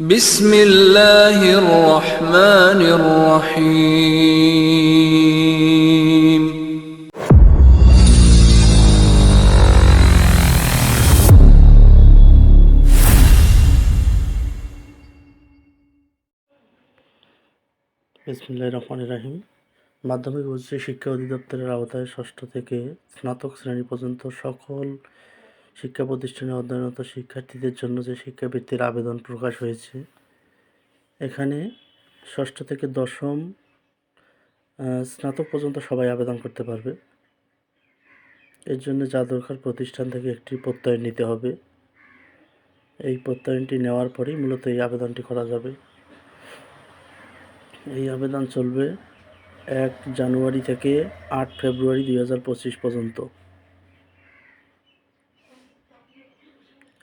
بسم الله الرحمن الرحيم বিসমুল্লাহ রহমান রাহিম মাধ্যমিক ও উচ্চ শিক্ষা অধিদপ্তরের আওতায় ষষ্ঠ থেকে স্নাতক শ্রেণী পর্যন্ত সকল শিক্ষা প্রতিষ্ঠানে অধ্যয়নরত শিক্ষার্থীদের জন্য যে শিক্ষাবৃত্তির আবেদন প্রকাশ হয়েছে, এখানে ষষ্ঠ থেকে দশম স্নাতক পর্যন্ত সবাই আবেদন করতে পারবে। এর জন্য যা দরকার প্রতিষ্ঠান থেকে একটি প্রত্যয়ন নিতে হবে। এই প্রত্যয়নটি নেওয়ার পরেই মূলত এই আবেদনটি করা যাবে। এই আবেদন চলবে এক জানুয়ারি থেকে আট ফেব্রুয়ারি দুই হাজার পঁচিশ পর্যন্ত।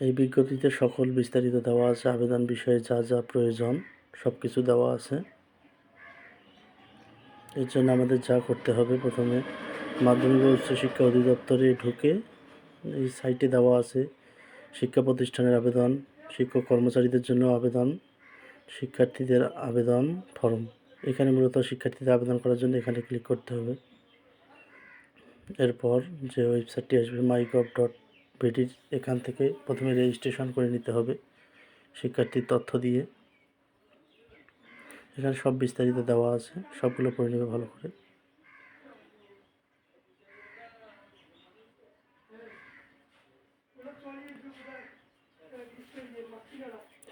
এই বিজ্ঞপ্তিতে সকল বিস্তারিত দেওয়া আছে, আবেদন বিষয়ে যা যা প্রয়োজন সব কিছু দেওয়া আছে। এর জন্য আমাদের যা করতে হবে, প্রথমে মাধ্যমিক ও উচ্চশিক্ষা অধিদপ্তরে ঢুকে এই সাইটে দেওয়া আছে, শিক্ষা প্রতিষ্ঠানের আবেদন, শিক্ষক কর্মচারীদের জন্য আবেদন, শিক্ষার্থীদের আবেদন ফর্ম। এখানে মূলত শিক্ষার্থীদের আবেদন করার জন্য এখানে ক্লিক করতে হবে। এরপর যে ওয়েবসাইটটি আসবে মাই গভ ডট বিডির এখান থেকে প্রথমে রেজিস্ট্রেশন করে নিতে হবে শিক্ষার্থীর তথ্য দিয়ে। এখানে সব বিস্তারিত দেওয়া আছে, সবগুলো পড়ে নেবে ভালো করে।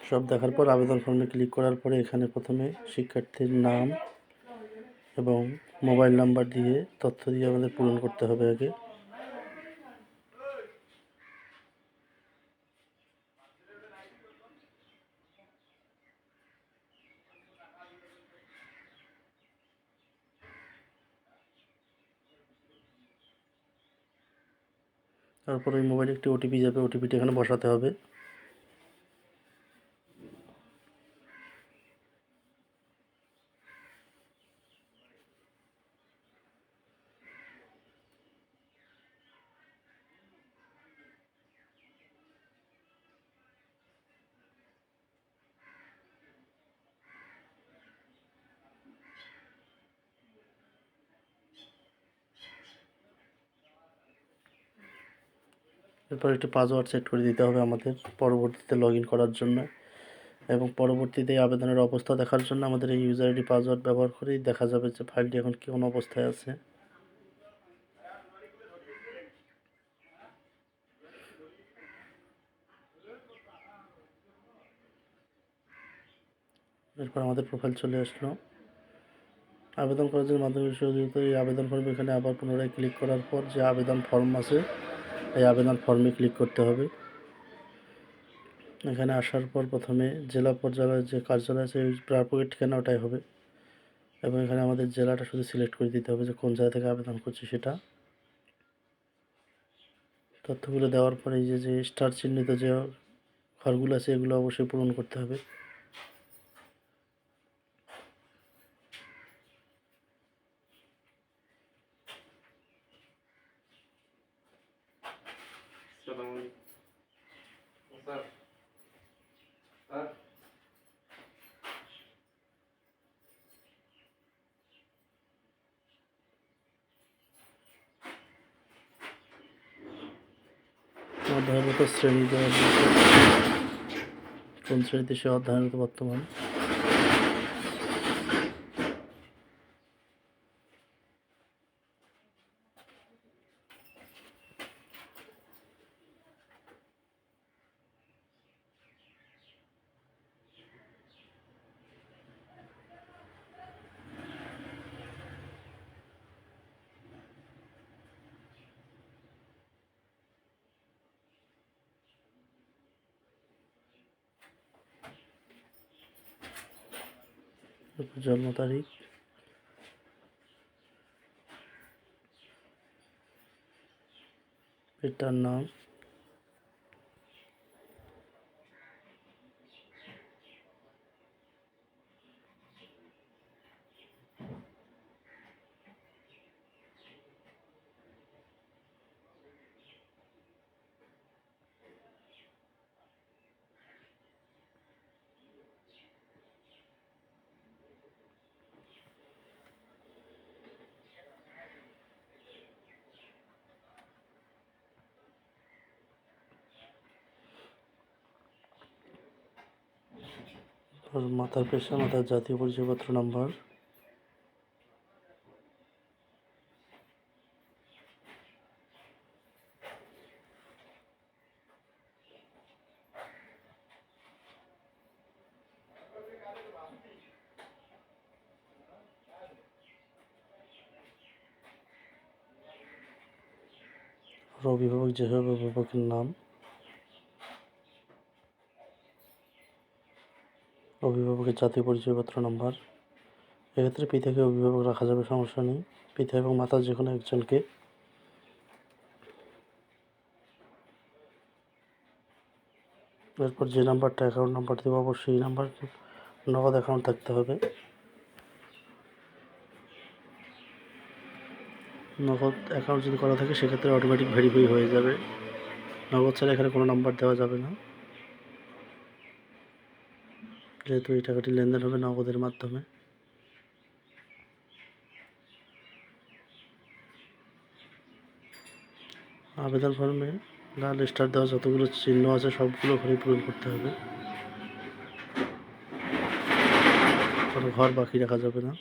সব দেখার পর আবেদন ফর্মে ক্লিক করার পরে এখানে প্রথমে শিক্ষার্থীর নাম এবং মোবাইল নাম্বার দিয়ে তথ্য দিয়ে আমাদের পূরণ করতে হবে আগে। তারপর ওই মোবাইলে একটি ওটিপি যাবে ওটিপিটি এখানে বসাতে হবে। এরপর একটি পাসওয়ার্ড সেট করে দিতে হবে আমাদের পরবর্তীতে লগ করার জন্য। এবং পরবর্তীতে আবেদনের অবস্থা দেখার জন্য আমাদের এই ইউজার আইডি পাসওয়ার্ড ব্যবহার করেই দেখা যাবে যে ফাইলটি এখন কোন অবস্থায় আছে। এরপর আমাদের প্রোফাইল চলে আসলো। আবেদন করার জন্য মাধ্যমিক বিশ্ববিদ্যালয় এই আবেদন ফর্ম এখানে আবার পুনরায় ক্লিক করার পর যে আবেদন ফর্ম আছে এই আবেদন ফর্মে ক্লিক করতে হবে। এখানে আসার পর প্রথমে জেলা পর্যায়ের যে কার্যালয় আছে প্রাপকের ঠিকানা ওটাই হবে। এবং এখানে আমাদের জেলাটা শুধু সিলেক্ট করে দিতে হবে যে কোন জায়গা থেকে আবেদন করছি সেটা। তথ্যগুলো দেওয়ার পরে এই যে যে স্টার চিহ্নিত যে ঘরগুলো আছে, এগুলো অবশ্যই পূরণ করতে হবে। অধ্যয়নরত শ্রেণি দেওয়া আছে। কোন শ্রেণীতে সে অধ্যয়নরত বর্তমান? জন্ম তারিখ পিতার নাম মাতার পেশা মাতার জাতীয় পরিচয়পত্র নাম্বার অভিভাবক যে হবে অভিভাবকের নাম। অভিভাবকের জাতীয় পরিচয়পত্র নাম্বার। এক্ষেত্রে পিতাকে অভিভাবক রাখা যাবে, সমস্যা নেই। পিতা এবং মাতা যে কোনো একজনকে এরপর যে নাম্বারটা অ্যাকাউন্ট নাম্বার দেবো, অবশ্যই এই নাম্বার নগদ অ্যাকাউন্ট থাকতে হবে। নগদ অ্যাকাউন্ট যদি করা থাকে, সেক্ষেত্রে অটোমেটিক ভেরিফাই হয়ে যাবে। নগদ ছাড়া এখানে কোনো নাম্বার দেওয়া যাবে না। যেহেতু এই টাকাটি লেনদেন হবে নগদের মাধ্যমে। আবেদন ফর্মে লাল স্টার দেওয়া যতগুলো চিহ্ন আছে, সবগুলো ঘরে পূরণ করতে হবে। কোনো ঘর বাকি রাখা যাবে না।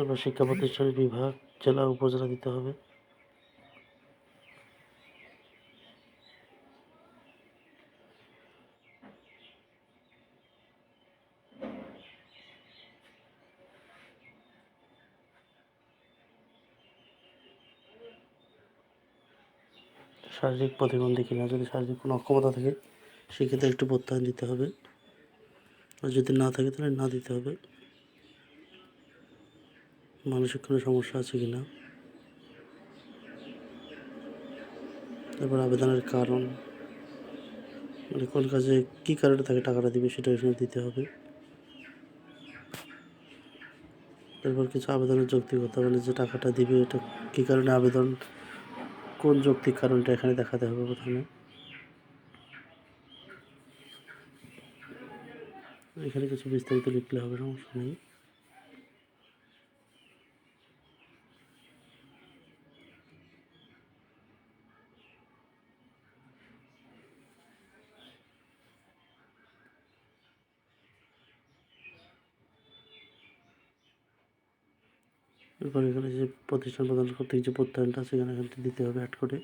এবার শিক্ষা প্রতিষ্ঠানের বিভাগ, জেলা, উপজেলা দিতে হবে। শারীরিক প্রতিবন্ধী কিনা, যদি শারীরিক কোনো অক্ষমতা থাকে, সেক্ষেত্রে একটু প্রত্যয়ন দিতে হবে। আর যদি না থাকে, তাহলে না দিতে হবে। মানসিক কোনো সমস্যা আছে কি না? তারপর আবেদনের কারণ মানে কোন কাজে কী কারণে তাকে টাকাটা দিবে সেটা এখানে দিতে হবে। এরপর কিছু আবেদনের যৌক্তিকতা মানে যে টাকাটা দিবে এটা কী কারণে আবেদন, কোন যৌক্তিক কারণটা এখানে দেখাতে হবে প্রথমে? এখানে কিছু বিস্তারিত লিখলে হবে, সমস্যা নেই। এরপর এখানে যে প্রতিষ্ঠান প্রদান করতে যে প্রত্যয়নটা আছে, এখানে এখানে দিতে হবে অ্যাড করে।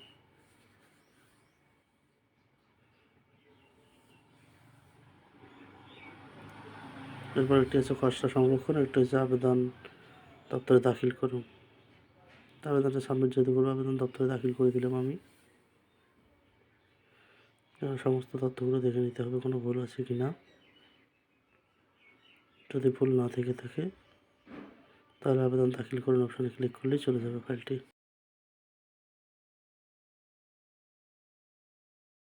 এরপর একটি আছে খসড়া সংরক্ষণ, একটা হচ্ছে আবেদন দপ্তরে দাখিল করুন। আবেদনটা সাবমিট যেহেতু করব, আবেদন দপ্তরে দাখিল করে দিলাম আমি। সমস্ত তথ্যগুলো দেখে নিতে হবে, কোনো ভুল আছে কি না যদি ভুল না থেকে থাকে তাহলে আবেদন দাখিল করুন অপশানে ক্লিক করলেই চলে যাবে ফাইলটি